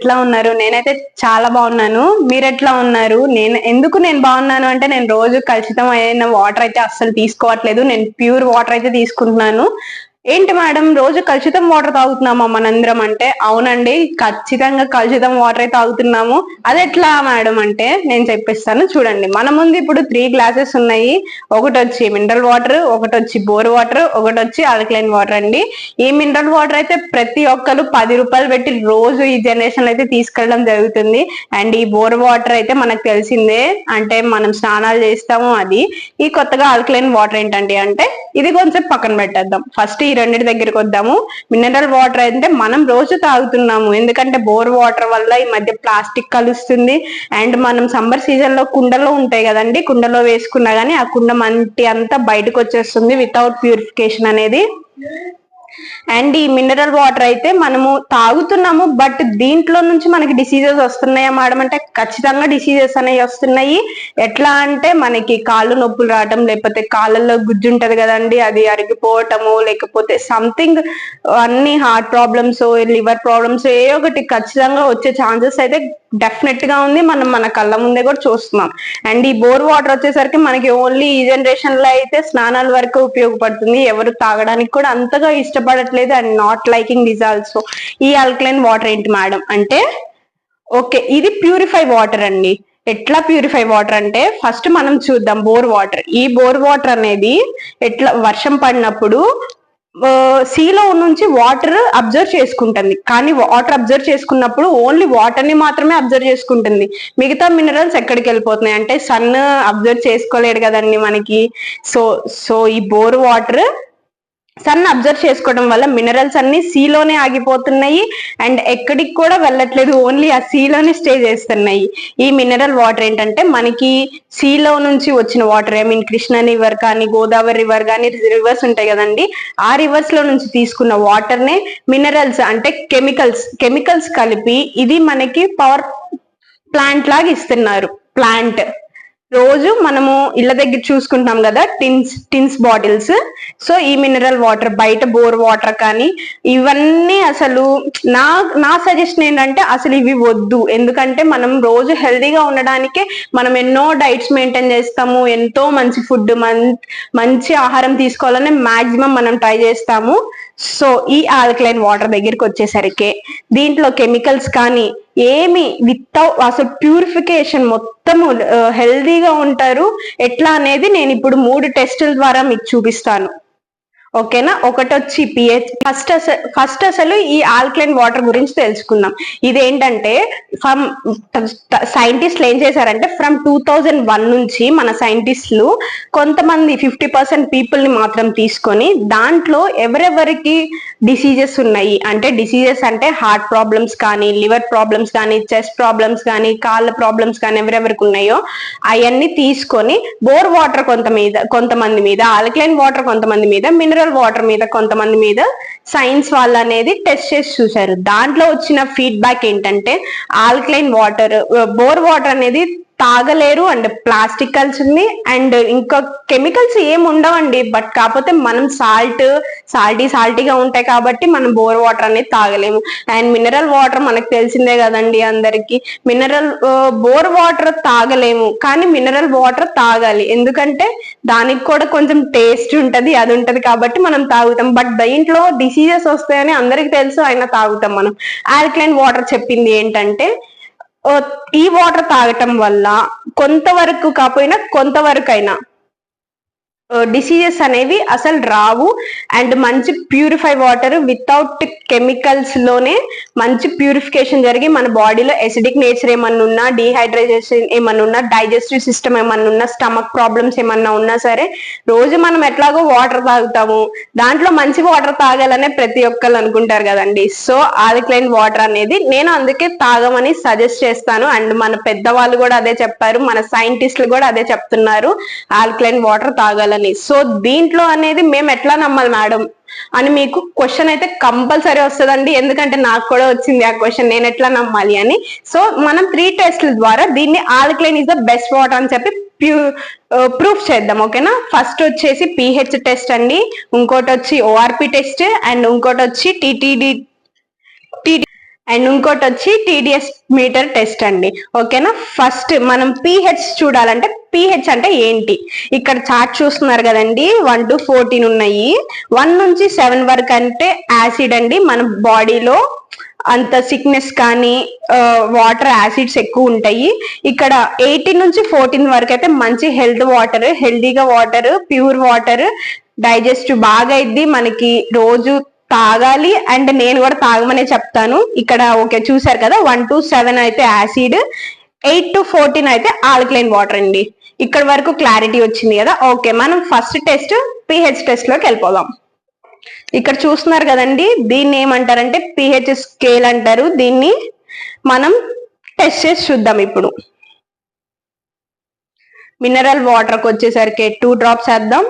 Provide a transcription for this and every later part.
ఎట్లా ఉన్నారు? నేనైతే చాలా బాగున్నాను. మీరు ఎట్లా ఉన్నారు? నేను ఎందుకు నేను బాగున్నాను అంటే నేను రోజు కలుషితం అయిన వాటర్ అయితే అస్సలు తీసుకోవట్లేదు. నేను ప్యూర్ వాటర్ అయితే తీసుకుంటున్నాను. ఏంటి మేడం? రోజు కలుషితం వాటర్ తాగుతున్నామా మనందరం అంటే? అవునండి ఖచ్చితంగా కలుషితం వాటర్ అయితే తాగుతున్నాము. అది ఎట్లా మేడం అంటే నేను చెప్పిస్తాను. చూడండి మన ముందు ఇప్పుడు త్రీ గ్లాసెస్ ఉన్నాయి. ఒకటి వచ్చి మినరల్ వాటర్ ఒకటి వచ్చి బోర్ వాటర్ ఒకటి వచ్చి ఆల్కలైన్ వాటర్ అండి. ఈ మినరల్ వాటర్ అయితే ప్రతి ఒక్కరు పది రూపాయలు పెట్టి రోజు ఈ జనరేషన్ అయితే తీసుకెళ్ళడం జరుగుతుంది. అండ్ ఈ బోర్ వాటర్ అయితే మనకు తెలిసిందే అంటే మనం స్నానాలు చేస్తాము అది. ఈ కొత్తగా ఆల్కలైన్ వాటర్ ఏంటండి అంటే ఇది కొంచెం పక్కన పెట్టేద్దాం. ఫస్ట్ ఈ రెండింటి దగ్గరికి వద్దాము. మినరల్ వాటర్ అంటే మనం రోజు తాగుతున్నాము. ఎందుకంటే బోర్ వాటర్ వల్ల ఈ మధ్య ప్లాస్టిక్ కలుస్తుంది. అండ్ మనం సమ్మర్ సీజన్లో కుండలో ఉంటాయి కదండి. కుండలో వేసుకున్నా గానీ ఆ కుండ మంటి అంతా బయటకు వచ్చేస్తుంది వితౌట్ ప్యూరిఫికేషన్ అనేది. అండ్ ఈ మినరల్ వాటర్ అయితే మనము తాగుతున్నాము బట్ దీంట్లో నుంచి మనకి డిసీజెస్ వస్తున్నాయా మేడం అంటే ఖచ్చితంగా డిసీజెస్ అనేవి వస్తున్నాయి. ఎట్లా అంటే మనకి కాళ్ళు నొప్పులు రావటం లేకపోతే కాళ్ళల్లో గుజ్జు ఉంటది కదండి అది అరిగిపోవటము లేకపోతే సంథింగ్ అన్ని హార్ట్ ప్రాబ్లమ్స్ లివర్ ప్రాబ్లమ్స్ ఏ ఒకటి ఖచ్చితంగా వచ్చే ఛాన్సెస్ అయితే డెఫినెట్గా ఉంది. మనం మన కళ్ళ ముందే కూడా చూస్తున్నాం. అండ్ ఈ బోర్ వాటర్ వచ్చేసరికి మనకి ఓన్లీ ఈ జనరేషన్లో అయితే స్నానాల వరకు ఉపయోగపడుతుంది. ఎవరు తాగడానికి కూడా అంతగా ఇష్టపడట్లేదు and not liking this also ఈ ఆల్కలైన్ వాటర్ ఏంటి మేడం అంటే ఓకే ఇది ప్యూరిఫై వాటర్ అండి. ఎట్లా ప్యూరిఫై వాటర్ అంటే ఫస్ట్ మనం చూద్దాం బోర్ వాటర్ ఈ బోర్ వాటర్ అనేది ఎట్లా వర్షం పడినప్పుడు సీలో నుంచి వాటర్ అబ్జర్వ్ చేసుకుంటుంది. కానీ వాటర్ అబ్జర్వ్ చేసుకున్నప్పుడు ఓన్లీ వాటర్ని మాత్రమే అబ్జర్వ్ చేసుకుంటుంది. మిగతా మినరల్స్ ఎక్కడికి వెళ్ళిపోతున్నాయి? అంటే సన్ అబ్జర్వ్ చేసుకోలేడు కదండి మనకి. సో సో ఈ బోర్ వాటర్ సన్ అబ్జర్వ్ చేసుకోవడం వల్ల మినరల్స్ అన్ని సీలోనే ఆగిపోతున్నాయి అండ్ ఎక్కడికి కూడా వెళ్ళట్లేదు. ఓన్లీ ఆ సీలోనే స్టే చేస్తున్నాయి. ఈ మినరల్ వాటర్ ఏంటంటే మనకి సీలో నుంచి వచ్చిన water I mean Krishna river కానీ గోదావరి రివర్ కానీ రివర్స్ ఉంటాయి కదండి. ఆ రివర్స్లో నుంచి తీసుకున్న వాటర్ నే మినరల్స్ అంటే కెమికల్స్ కెమికల్స్ కలిపి ఇది మనకి పవర్ ప్లాంట్ లాగా ఇస్తున్నారు. ప్లాంట్ రోజు మనము ఇళ్ళ దగ్గర చూసుకుంటాం కదా టిన్స్ టిన్స్ బాటిల్స్. సో ఈ మినరల్ వాటర్ బయట బోర్ వాటర్ కానీ ఇవన్నీ అసలు నా నా సజెషన్ ఏంటంటే అసలు ఇవి వద్దు. ఎందుకంటే మనం రోజు హెల్దీగా ఉండడానికే మనం ఎన్నో డైట్స్ మెయింటైన్ చేస్తాము ఎంతో మంచి ఫుడ్ మంచి ఆహారం తీసుకోవాలని మాక్సిమం మనం ట్రై చేస్తాము. సో ఈ ఆల్కలైన్ వాటర్ దగ్గరికి వచ్చేసరికి దీంట్లో కెమికల్స్ కానీ ఏమి వితౌట్ అసలు ప్యూరిఫికేషన్ మొత్తము uh, హెల్దీగా ఉంటారు. ఎట్లా అనేది నేను ఇప్పుడు మూడు టెస్టుల ద్వారా మీకు చూపిస్తాను. ఓకేనా? ఒకటి వచ్చి పిహెచ్ ఫస్ట్ అసలు ఫస్ట్ అసలు ఈ ఆల్కలైన్ వాటర్ గురించి తెలుసుకుందాం. ఇదేంటంటే ఫ్రమ్ సైంటిస్ట్లు ఏం చేశారంటే ఫ్రమ్ టూ థౌజండ్ వన్ నుంచి మన సైంటిస్టులు కొంతమంది ఫిఫ్టీ పర్సెంట్ పీపుల్ని మాత్రం తీసుకొని దాంట్లో ఎవరెవరికి డిసీజెస్ ఉన్నాయి? అంటే డిసీజెస్ అంటే హార్ట్ ప్రాబ్లమ్స్ కానీ లివర్ ప్రాబ్లమ్స్ కానీ చెస్ట్ ప్రాబ్లమ్స్ కానీ కాళ్ళ ప్రాబ్లమ్స్ కానీ ఎవరెవరికి ఉన్నాయో అవన్నీ తీసుకొని బోర్ వాటర్ కొంత మీద కొంతమంది మీద ఆల్కలైన్ వాటర్ కొంతమంది మీద మినరల్ వాటర్ మీద కొంతమంది మీద సైన్స్ వాళ్ళు అనేది టెస్ట్ చేసి చూశారు. దాంట్లో వచ్చిన ఫీడ్బ్యాక్ ఏంటంటే ఆల్కలైన్ వాటర్ బోర్ వాటర్ అనేది తాగలేరు అండ్ ప్లాస్టిక్ కల్చర్ని అండ్ ఇంకా కెమికల్స్ ఏమి ఉండవండి. బట్ కాకపోతే మనం సాల్ట్ సాల్టీ సాల్టీగా ఉంటాయి కాబట్టి మనం బోర్ వాటర్ అనేది తాగలేము. అండ్ మినరల్ వాటర్ మనకు తెలిసిందే కదండి అందరికి. మినరల్ బోర్ వాటర్ తాగలేము. కానీ మినరల్ వాటర్ తాగాలి. ఎందుకంటే దానికి కూడా కొంచెం టేస్ట్ ఉంటుంది అది ఉంటుంది కాబట్టి మనం తాగుతాం. బట్ దీంట్లో డిసీజెస్ వస్తాయని అందరికి తెలుసు అయినా తాగుతాం మనం. ఆల్కలైన్ వాటర్ చెప్పింది ఏంటంటే ఈ వాటర్ తాగటం వల్ల కొంతవరకు కాకపోయినా కొంతవరకు అయినా డిసీజెస్ అనేవి అసలు రావు. అండ్ మంచి ప్యూరిఫై వాటర్ వితౌట్ కెమికల్స్లోనే మంచి ప్యూరిఫికేషన్ జరిగి మన బాడీలో ఎసిడిక్ నేచర్ ఏమన్నా ఉన్నా డిహైడ్రేషన్ ఏమన్నా ఉన్నా డైజెస్టివ్ సిస్టమ్ ఏమన్నా ఉన్నా స్టమక్ ప్రాబ్లమ్స్ ఏమన్నా ఉన్నా సరే రోజు మనం ఎట్లాగో వాటర్ తాగుతాము. దాంట్లో మంచి వాటర్ తాగాలనే ప్రతి ఒక్కరు అనుకుంటారు కదండి. సో ఆల్కలైన్ వాటర్ అనేది నేను అందుకే తాగమని సజెస్ట్ చేస్తాను. అండ్ మన పెద్దవాళ్ళు కూడా అదే చెప్పారు. మన సైంటిస్టులు కూడా అదే చెప్తున్నారు. ఆల్కలైన్ వాటర్ తాగాలని. అని సో దీంట్లో అనేది మేము ఎట్లా నమ్మాలి మేడం? అని మీకు క్వశ్చన్ అయితే కంపల్సరీ వస్తుందండి. ఎందుకంటే నాకు కూడా వచ్చింది ఆ క్వశ్చన్ నేను ఎట్లా నమ్మాలి అని. సో మనం త్రీ టెస్ట్ల ద్వారా దీన్ని alkaline is the best water అని చెప్పి ప్రూఫ్ చేద్దాం ఓకేనా ఫస్ట్ వచ్చేసి పిహెచ్ టెస్ట్ అండి. ఇంకోటి వచ్చి ఓఆర్పి టెస్ట్ అండ్ ఇంకోటి వచ్చి టిటిడి అండ్ ఇంకోటి వచ్చి టీడీఎస్ మీటర్ టెస్ట్ అండి. ఓకేనా? ఫస్ట్ మనం పిహెచ్ చూడాలంటే పిహెచ్ అంటే ఏంటి? ఇక్కడ చార్ట్ చూస్తున్నారు కదండి. వన్ టు ఫోర్టీన్ ఉన్నాయి. వన్ నుంచి సెవెన్ వరకు అంటే యాసిడ్ అండి. మన బాడీలో అంత సిక్నెస్ కానీ వాటర్ యాసిడ్స్ ఎక్కువ ఉంటాయి. ఇక్కడ ఎయిటీన్ నుంచి ఫోర్టీన్ వరకు అయితే మంచి హెల్త్ వాటర్ హెల్దీగా వాటర్ ప్యూర్ వాటర్ డైజెస్ట్ బాగా అయింది మనకి రోజు తాగాలి అండ్ నేను కూడా తాగమనే చెప్తాను. ఇక్కడ ఓకే చూసారు కదా వన్ టు సెవెన్ అయితే యాసిడ్ ఎయిట్ టు ఫోర్టీన్ అయితే ఆల్కలైన్ వాటర్ అండి. ఇక్కడ వరకు క్లారిటీ వచ్చింది కదా. ఓకే మనం ఫస్ట్ టెస్ట్ పిహెచ్ టెస్ట్లోకి వెళ్ళిపోదాం. ఇక్కడ చూస్తున్నారు కదండి దీన్ని ఏమంటారంటే పిహెచ్ స్కేల్ అంటారు. దీన్ని మనం టెస్ట్ చేసి చూద్దాం ఇప్పుడు. మినరల్ వాటర్కి వచ్చేసరికి టూ డ్రాప్స్ వేద్దాం.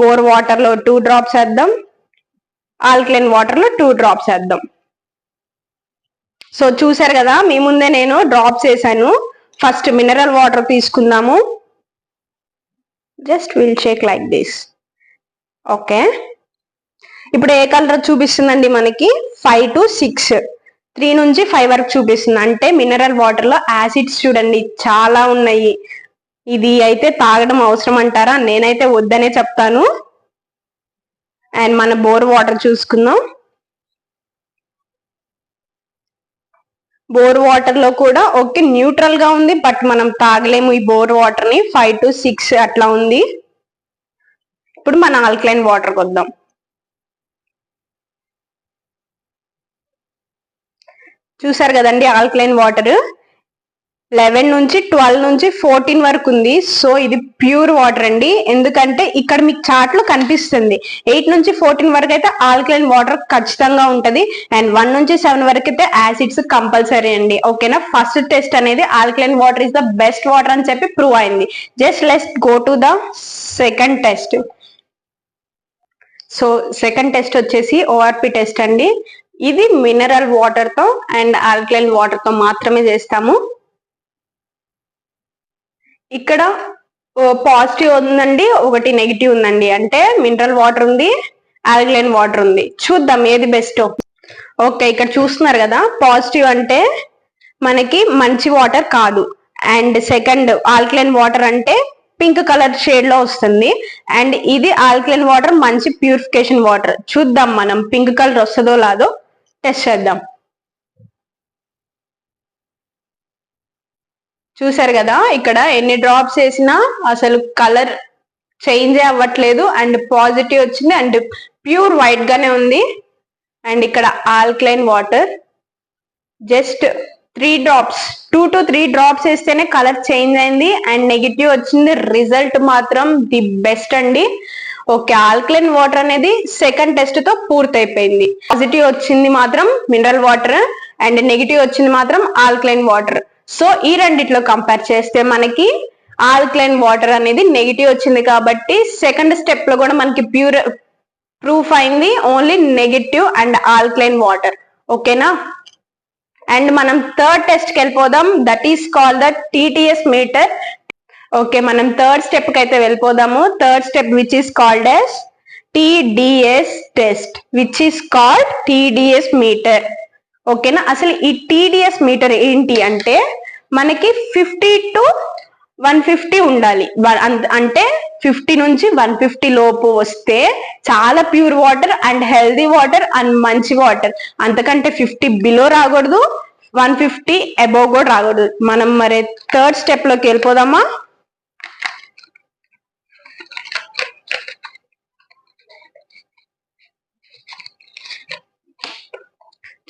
బోర్ వాటర్లో టూ డ్రాప్స్ వేద్దాం. ఆల్కలైన్ వాటర్లో టూ డ్రాప్స్ వేద్దాం. సో చూసారు కదా మీ ముందే నేను డ్రాప్స్ వేసాను ఫస్ట్ మినరల్ వాటర్ తీసుకుందాము. Just will shake like this okay ఇప్పుడు ఏ కలర్ చూపిస్తుందండి మనకి? ఫైవ్ టు సిక్స్ త్రీ నుంచి ఫైవ్ వరకు చూపిస్తుంది. అంటే మినరల్ వాటర్లో యాసిడ్స్ చూడండి చాలా ఉన్నాయి. ఇది అయితే తాగడం అవసరం అంటారా? నేనైతే వద్దనే చెప్తాను. అండ్ మన బోర్ వాటర్ చూసుకుందాం. బోర్ వాటర్లో కూడా ఓకే న్యూట్రల్గా ఉంది బట్ మనం తాగలేము ఈ బోర్ వాటర్ని. ఫైవ్ టు సిక్స్ అట్లా ఉంది. ఇప్పుడు మన ఆల్కలైన్ వాటర్ వద్దాం చూసారు కదండి ఆల్కలైన్ వాటర్? లెవెన్ నుంచి ట్వెల్వ్ నుంచి ఫోర్టీన్ వరకు ఉంది. సో ఇది ప్యూర్ వాటర్ అండి. ఎందుకంటే ఇక్కడ మీకు చార్ట్లో కనిపిస్తుంది. ఎయిట్ నుంచి ఫోర్టీన్ వరకు అయితే ఆల్కలైన్ వాటర్ ఖచ్చితంగా ఉంటది. అండ్ వన్ నుంచి సెవెన్ వరకు అయితే యాసిడ్స్ కంపల్సరీ అండి. ఓకేనా? ఫస్ట్ టెస్ట్ అనేది alkaline water is the best water అని చెప్పి ప్రూవ్ అయింది. Just let's go to the second test. So second test వచ్చేసి ఓఆర్పి టెస్ట్ అండి. ఇది మినరల్ వాటర్తో అండ్ ఆల్కలైన్ వాటర్తో మాత్రమే చేస్తాము. ఇక్కడ పాజిటివ్ ఉందండి ఒకటి నెగిటివ్ ఉందండి. అంటే మినరల్ వాటర్ ఉంది ఆల్కలైన్ వాటర్ ఉంది. చూద్దాం ఏది బెస్ట్ ఓకే ఇక్కడ చూస్తున్నారు కదా పాజిటివ్ అంటే మనకి మంచి వాటర్ కాదు. అండ్ సెకండ్ ఆల్కలైన్ వాటర్ అంటే పింక్ కలర్ షేడ్లో వస్తుంది. అండ్ ఇది ఆల్కలైన్ వాటర్ మంచి ప్యూరిఫికేషన్ వాటర్ చూద్దాం మనం పింక్ కలర్ వస్తుందో లాదో టెస్ట్ చేద్దాం. చూసారు కదా ఇక్కడ ఎన్ని డ్రాప్స్ వేసినా అసలు కలర్ చేంజ్ అవ్వట్లేదు అండ్ పాజిటివ్ వచ్చింది అండ్ ప్యూర్ వైట్ గానే ఉంది. అండ్ ఇక్కడ alkaline water just three drops two to three drops వేస్తేనే కలర్ చేంజ్ అయింది అండ్ నెగిటివ్ వచ్చింది. రిజల్ట్ మాత్రం ది బెస్ట్ అండి. ఓకే ఆల్కలైన్ వాటర్ అనేది సెకండ్ టెస్ట్తో పూర్తయిపోయింది. పాజిటివ్ వచ్చింది మాత్రం మినరల్ వాటర్ అండ్ నెగిటివ్ వచ్చింది మాత్రం ఆల్కలైన్ వాటర్ సో ఈ రెండిట్లో కంపేర్ చేస్తే మనకి ఆల్కలైన్ వాటర్ అనేది నెగిటివ్ వచ్చింది కాబట్టి సెకండ్ స్టెప్లో కూడా మనకి ప్యూర్ ప్రూఫ్ అయింది. Only negative and alkaline water ఓకేనా అండ్ మనం థర్డ్ టెస్ట్కి వెళ్ళిపోదాం. That is call the TTS meter okay మనం థర్డ్ స్టెప్కి అయితే వెళ్ళిపోదాము. Third step which is called S TDS test which is called TDS meter ఓకేనా అసలు ఈ టీడీఎస్ మీటర్ ఏంటి అంటే మనకి ఫిఫ్టీ టు వన్ ఫిఫ్టీ ఉండాలి. అంటే ఫిఫ్టీ నుంచి వన్ ఫిఫ్టీ లోపు వస్తే చాలా pure water and healthy water and మంచి వాటర్ అంతకంటే ఫిఫ్టీ బిలో రాకూడదు వన్ ఫిఫ్టీ అబోవ్ కూడా రాకూడదు. మనం మరి థర్డ్ స్టెప్లోకి వెళ్ళిపోదామా?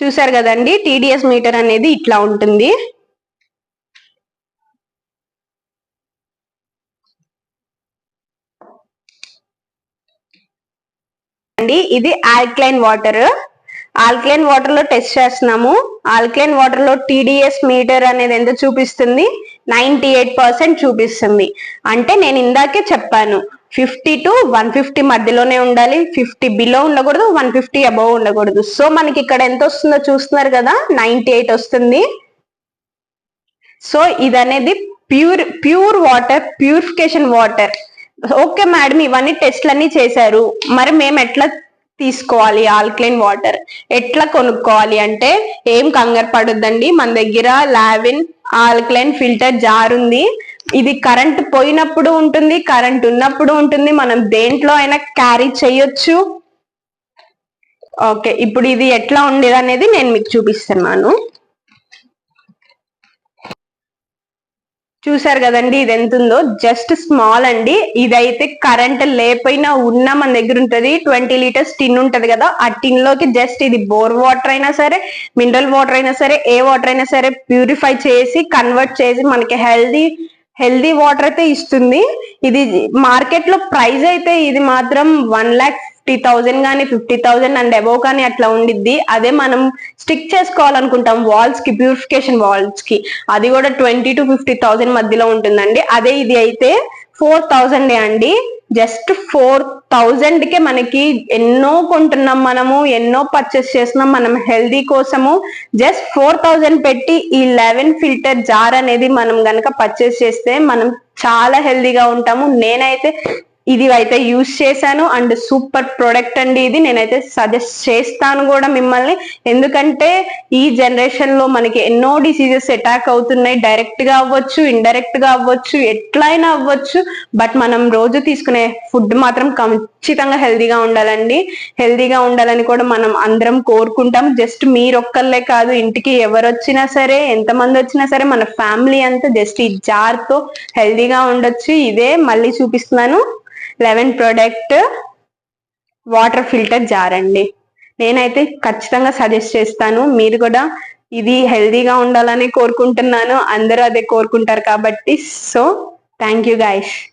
చూసారు కదండి టీడీఎస్ మీటర్ అనేది ఇట్లా ఉంటుంది. అండి. ఇది ఆల్కలైన్ వాటర్ ఆల్కలైన్ వాటర్లో టెస్ట్ చేస్తున్నాము. ఆల్కలైన్ వాటర్లో టీడీఎస్ మీటర్ అనేది ఎంత చూపిస్తుంది? నైన్టీ ఎయిట్ పర్సెంట్ చూపిస్తుంది. అంటే నేను ఇందాకే చెప్పాను. ఫిఫ్టీ టు వన్ ఫిఫ్టీ మధ్యలోనే ఉండాలి. ఫిఫ్టీ బిలో ఉండకూడదు వన్ ఫిఫ్టీ అబౌవ్ ఉండకూడదు. సో మనకి ఇక్కడ ఎంత వస్తుందో చూస్తున్నారు కదా? నైన్టీ ఎయిట్ వస్తుంది. సో ఇది అనేది pure pure water purification water okay madam ఇవన్నీ టెస్ట్లు అన్ని చేశారు. మరి మేము ఎట్లా తీసుకోవాలి ఆల్క్లైన్ వాటర్ ఎట్లా కొనుక్కోవాలి అంటే ఏం కంగారు పడొద్దండి. మన దగ్గర లావిన్ ఆల్క్లైన్ ఫిల్టర్ జార్ ఉంది. ఇది కరెంట్ పోయినప్పుడు ఉంటుంది కరెంట్ ఉన్నప్పుడు ఉంటుంది. మనం దేంట్లో అయినా క్యారీ చేయొచ్చు. ఓకే ఇప్పుడు ఇది ఎట్లా ఉండేది అనేది నేను మీకు చూపిస్తున్నాను. చూసారు కదండి ఇది ఎంత ఉందో జస్ట్ స్మాల్ అండి. ఇదైతే కరెంట్ లేకపోయినా ఉన్న మన దగ్గర ఉంటది. ట్వంటీ లీటర్స్ టిన్ ఉంటది కదా ఆ టిన్లోకి జస్ట్ ఇది బోర్ వాటర్ అయినా సరే మినరల్ వాటర్ అయినా సరే ఏ వాటర్ అయినా సరే ప్యూరిఫై చేసి కన్వర్ట్ చేసి మనకి హెల్దీ హెల్దీ వాటర్ అయితే ఇస్తుంది. ఇది మార్కెట్లో ప్రైస్ అయితే ఇది మాత్రం వన్ లాక్ ఫిఫ్టీ థౌజండ్ కానీ ఫిఫ్టీ థౌజండ్ అండ్ అబోవ్ కానీ అట్లా ఉండిద్ది. అదే మనం స్టిక్ చేసుకోవాలనుకుంటాం వాల్స్కి ప్యూరిఫికేషన్ వాల్స్కి అది కూడా ట్వంటీ టు ఫిఫ్టీ థౌజండ్ మధ్యలో ఉంటుందండి. అదే ఇది అయితే ఫోర్ థౌజండ్ అండి. జస్ట్ ఫోర్ థౌజండ్ కే మనకి ఎన్నో కొంటున్నాం మనము ఎన్నో పర్చేస్ చేస్తున్నాం మనం హెల్దీ కోసము. జస్ట్ ఫోర్ థౌజండ్ పెట్టి ఈ లెవెన్ ఫిల్టర్ జార్ అనేది మనం గనక పర్చేస్ చేస్తే మనం చాలా హెల్దీగా ఉంటాము. నేనైతే ఇది అయితే యూస్ చేశాను అండ్ సూపర్ ప్రొడక్ట్ అండి ఇది. నేనైతే సజెస్ట్ చేస్తాను కూడా మిమ్మల్ని. ఎందుకంటే ఈ జనరేషన్లో మనకి ఎన్నో డిసీజెస్ అటాక్ అవుతున్నాయి. డైరెక్ట్గా అవ్వచ్చు ఇండైరెక్ట్గా అవ్వచ్చు ఎట్లయినా అవ్వచ్చు. బట్ మనం రోజు తీసుకునే ఫుడ్ మాత్రం ఖచ్చితంగా హెల్దీగా ఉండాలండి. హెల్దీగా ఉండాలని కూడా మనం అందరం కోరుకుంటాం. జస్ట్ మీరొక్కళ్ళే కాదు ఇంటికి ఎవరు వచ్చినా సరే ఎంతమంది వచ్చినా సరే మన ఫ్యామిలీ అంతా జస్ట్ ఈ జార్తో హెల్దీగా ఉండొచ్చు. ఇదే మళ్ళీ చూపిస్తున్నాను. Eleven product water filter jar అండి. నేనైతే ఖచ్చితంగా సజెస్ట్ చేస్తాను. మీరు కూడా ఇది హెల్దీగా ఉండాలని కోరుకుంటున్నాను. అందరూ అదే కోరుకుంటారు కాబట్టి సో థ్యాంక్ యూ గాయస్.